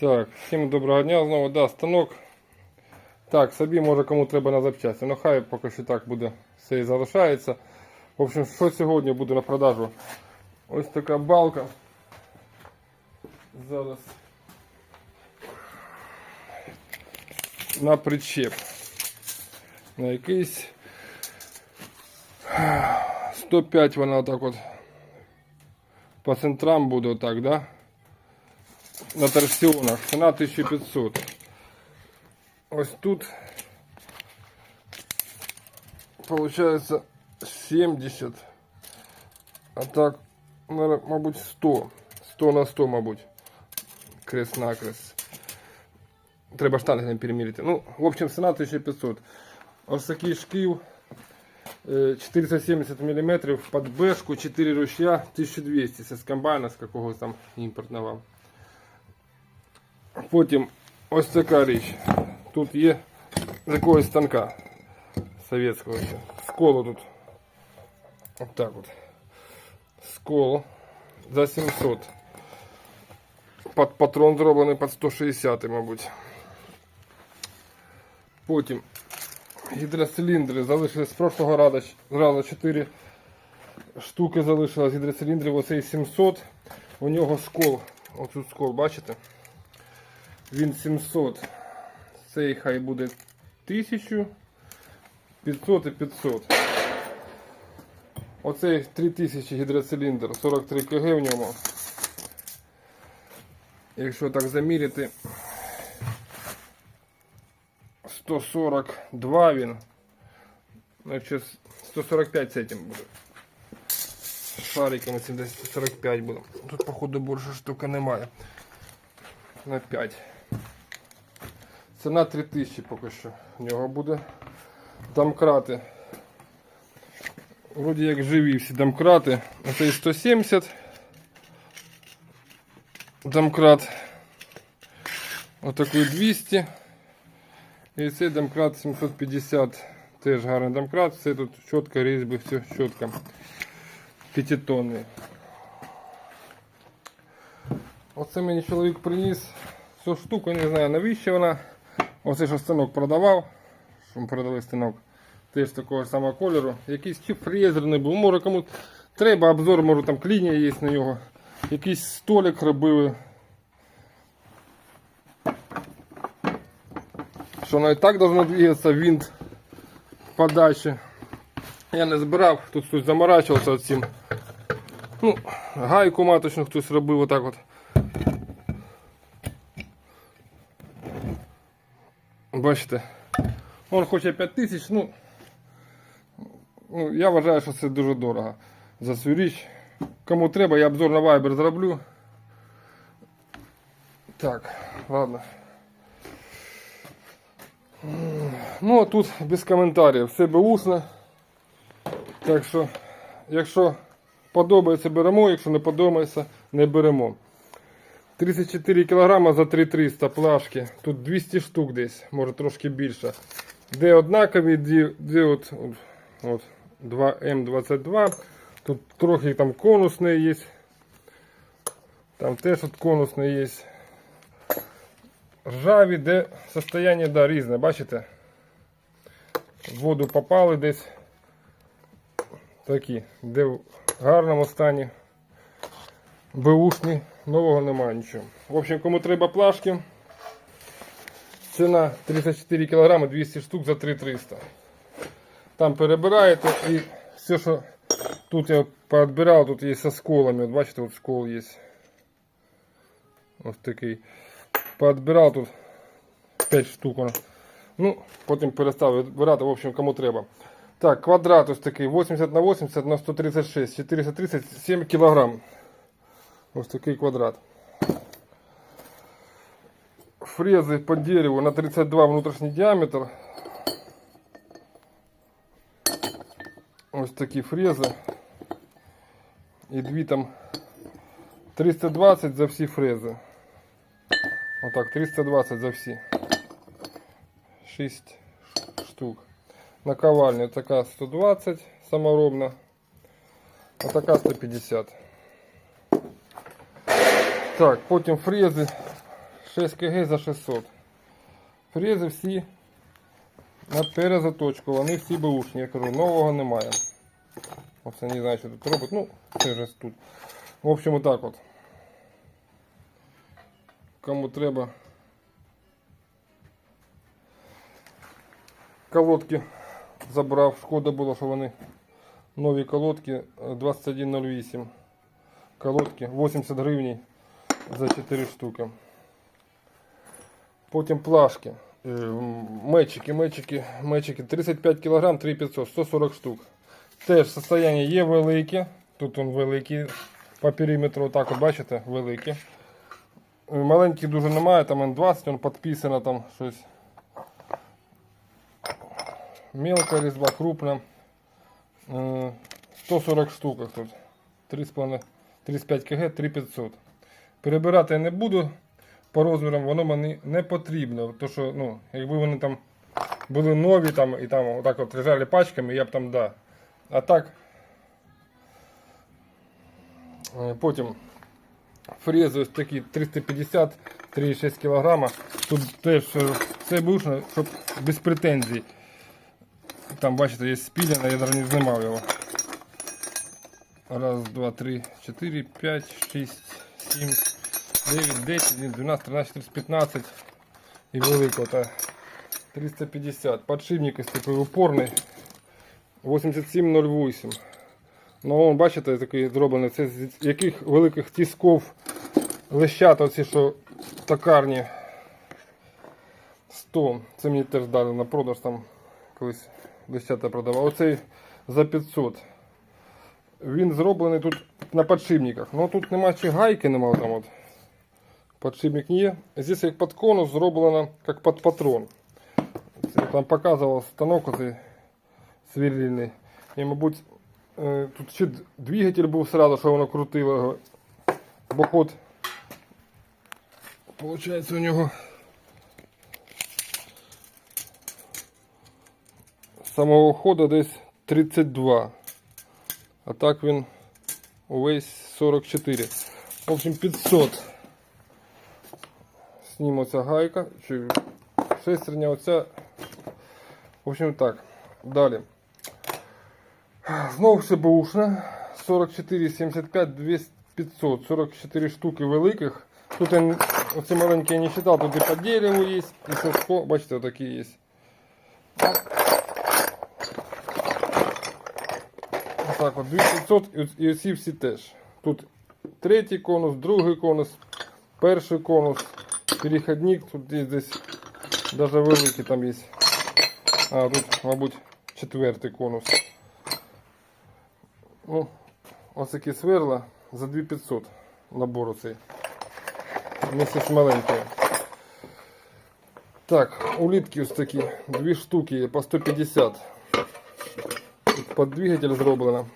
Так, всім доброго дня знову, да, станок. Так, собі може кому треба на запчасті. Ну хай поки що так буде, все і залишається. В общем, що сьогодні буде на продажу? Ось така балка. Зараз. На причеп. На якийсь 105 вона отак от по центрам буде отак, да? На торсіонах. Ціна 1500. Ось тут получается 70. А так, мабуть, 100. 100 на 100, мабуть. Крест накрест. Треба штанги не перемірити. Ну, в общем, ціна 1500. Ось такий шків. е, 470 мм під бешку, 4 ручя, 1200. Це з комбайна, з якогось там імпортного. Потім ось така річ. Тут є з якогось станка совєтського. Сколо тут. От так от. Сколо за 700. Пад патрон зроблений під 160, мабуть. Потім гідроциліндри залишились з прошлого разу, разу 4 штуки залишилось гідроциліндрів. Оцей 700. У нього скол. Ось тут скол, бачите? Він 700. Цей хай буде 1000. 500 і 500. Оцей 3000 гідроциліндр, 43 кг в ньому. Якщо так заміряти, 142 він. Ну, якщо 145 з цим буде. Шариками 145 буде. Тут, походу, більше штука немає на 5. Ціна 3000 поки що в нього буде. Домкрати. Вроді як живі всі домкрати. Оцей 170. Домкрат. Отакий 200. І цей домкрат 750. Теж гарний домкрат. Все тут чітко різьби, все чітко. П'ятитонний. Оце мені чоловік приніс цю штуку, не знаю навіщо вона. Оце що станок продавав. Що ми продали станок. Теж такого самого кольору. Якийсь чи фрезерний був. Може кому треба обзор, може там клінія є на нього. Якийсь столик робили. Що і так должно двигатися винт подачі. Я не збирав, тут хтось заморачувався цим. Ну, гайку маточну хтось робив отак от. Бачите, він хоче 5 тисяч, ну, ну, я вважаю, що це дуже дорого за цю річ. Кому треба, я обзор на Viber зроблю. Так, ладно. Ну, а тут без коментарів. Все беушне. Так що, якщо подобається, беремо, якщо не подобається, не беремо. 34 кг за 3300 плашки. Тут 200 штук десь, може трошки більше. Де однакові, де, де от, от, от 2М22. Тут трохи там конусний є. Там теж от конусний є. Ржаві, де состояние да, різне, бачите? В воду попали десь. Такі, де в гарному стані. Беушні, нового немає нічого. В общем, кому треба плашки. Ціна 34 кг 200 штук за 3300. Там перебираєте і все, що тут я поотбирав, тут є со сколами. От бачите, от скол є. Ось такий. Поотбирав тут 5 штук. Ну, потім перестав відбирати, в общем, кому треба. Так, квадрат ось такий 80 на 80 на 136, 437 кілограм. Ось такий квадрат. Фрези по дереву на 32 внутрішній діаметр. Ось такі фрези. І дві там 320 за всі фрези. Отак, 320 за всі. 6 штук. Наковальня така 120 саморобна. А така 150. Так, потім фрези 6 кг за 600. Фрези всі на перезаточку, вони всі бушні. Я кажу, нового немає. Оце не знаю, що тут робить. Ну, це вже тут. В общем, отак от. Кому треба. Колодки забрав. Шкода було, що вони нові колодки е, 2108. Колодки 80 гривень за 4 штуки. Потім плашки. Е, Мечики, мечики, мечики 35 кг, 3500, 140 штук. Теж состояння є велике. Тут он великий по периметру, так от бачите, великі. Е, Маленьких дуже немає, там Н20, он підписано там щось. Мелка різьба, крупна. Е, 140 штук тут. 3,5 35 кг, 3500. Перебирати я не буду по розмірам, воно мені не потрібно. То що, ну, якби вони там були нові там, і там отак от лежали пачками, я б там да. А так. е, Потім фрези ось такі 350 3,6 кг. Тут теж е, все бушно, щоб без претензій. Там, бачите, є спілена, я навіть не знімав його. Раз, два, три, чотири, п'ять, шість, сім, дев'ять, десять, один, 12, 13, 14, 15 і великого та 350. Подшипник ось такий упорний. 8708. Ну, он, бачите, такий зроблений. Це з яких великих тисков лещата, оці, що токарні 100. Це мені теж дали на продаж там колись лещата продавав. Оцей за 500. Він зроблений тут на подшипниках. Ну тут нема чи гайки, нема там от. Подшипник є. Здесь як під конус зроблено як під патрон. Це там показував станок оцей сверлильний. І, мабуть, е, тут ще двигатель був сразу, що воно крутило його. Бо ход, получається, у нього самого ходу десь 32. А так він увесь 44. В общем, 500. Сніму ця гайка. Чи шестерня оця. В общем так. Далі. Знову все бушна. 44, 75, 200, 500. 44 штуки великих. Тут я, оці маленькі я не читав, тут і по дереву є, і соско. Бачите, отакі є. Так, от 2500 і, оц- оці всі теж. Тут третій конус, другий конус, перший конус, переходник, тут є десь навіть великий там є. А, тут, мабуть, четвертий конус. Ну, ось такі сверла за 2500 набор оцей. Місяць маленький. Так, улітки ось такі, дві штуки по 150. Под двигатель зроблено.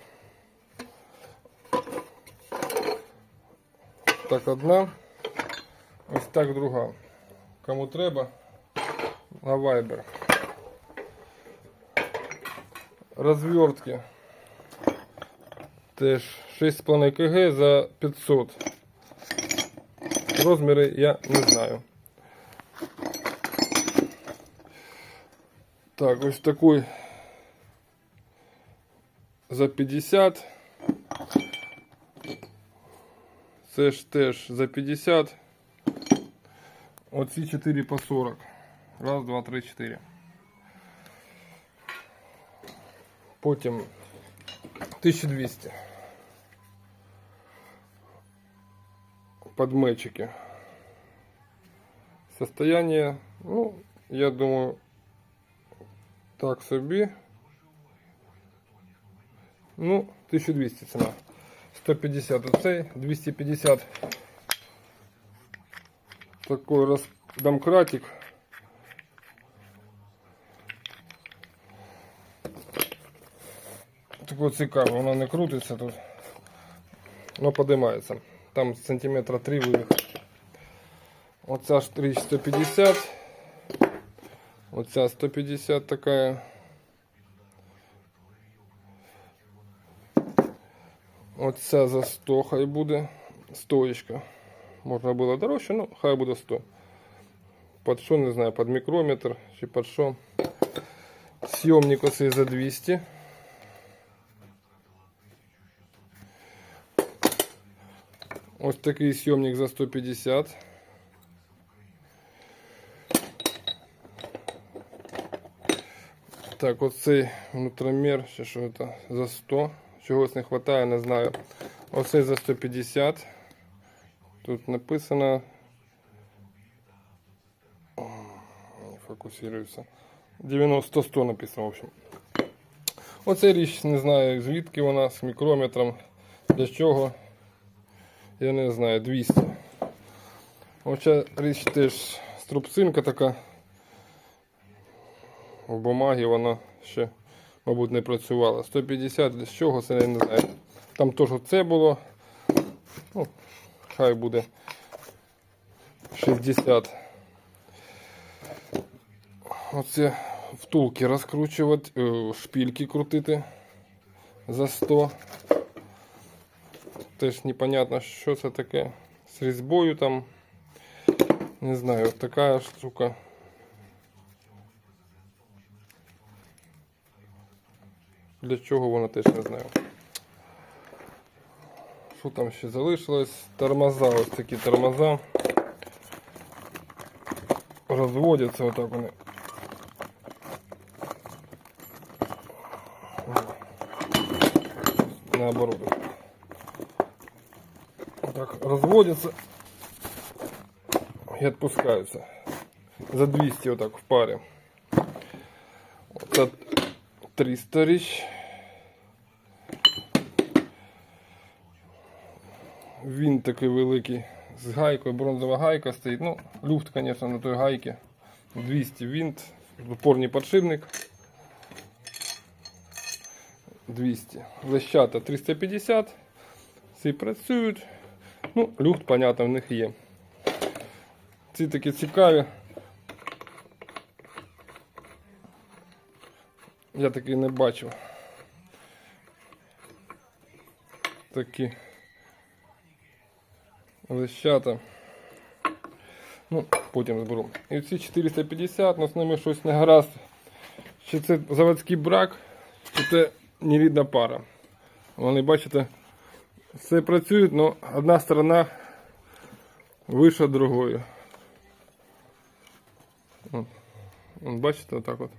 Так, одна. Ось так друга. Кому треба, на Viber. Розвертки. Теж 6,5 кг за 500. Розміри я не знаю. Так, ось такий за 50. Це ж теж за 50. Оці 4 по 40. Раз, два, три, чотири. Потім 1200. Подмечики. Состояние, ну, я думаю, так собі. Ну, 1200 ціна. 150 оцей, 250 такой раз домкратик. Такой цікавий, воно не крутиться тут, но поднимается. Там сантиметра 3 вивих. Оця ж річ 150. Оця 150 такая. Оця за 100 хай буде. Стоечка. Можна було дорожче, ну хай буде 100. Під що, не знаю, під мікрометр чи під що. Сйомник оцей за 200. Ось такий сйомник за 150. Так, оцей внутромір, ще що це, за 100. Чогось не вистачає, не знаю. Оцей за 150. Тут написано. Не фокусується. 90-100 написано, в общем. Оця річ, не знаю, звідки вона, з мікрометром, для чого. Я не знаю, 200. Оця річ теж струбцинка така. В бумагі вона ще, мабуть, не працювала. 150 для чого, це я не знаю. Там теж це було. Ну, хай буде 60. Оце втулки розкручувати, е, шпільки крутити за 100. Теж непонятно, що це таке. З різьбою там. Не знаю, така штука. Для чого вона теж не знаю. Що там ще залишилось? Тормоза, ось такі тормоза. Розводяться отак вони. Наоборот. Так, розводяться і відпускаються. За 200 отак в парі. Це 300 річ. Він такий великий з гайкою, бронзова гайка стоїть. Ну, люфт, звісно, на той гайці. 200 винт, опорний подшипник. 200. Лещата 350. Ці працюють. Ну, люфт, понятно, в них є. Ці такі цікаві. Я такий не бачив. Такі лещата. Ну, потім зберу. І ці 450, але з ними щось не гаразд. Чи це заводський брак, чи це нерідна пара. Вони, бачите, все працюють, але одна сторона вище другої. От, Бачите, отак от.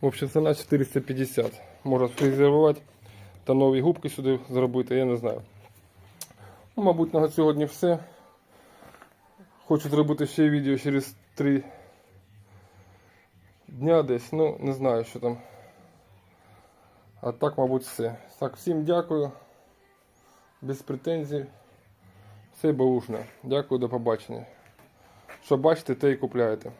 В общем, ціна 450. Можна фрезерувати та нові губки сюди зробити, я не знаю. Ну, мабуть, на сьогодні все. Хочу зробити ще відео через 3 дня десь. Ну, не знаю, що там. А так, мабуть, все. Так, всім дякую. Без претензій. Все баушне. Дякую, до побачення. Що бачите, те і купляєте.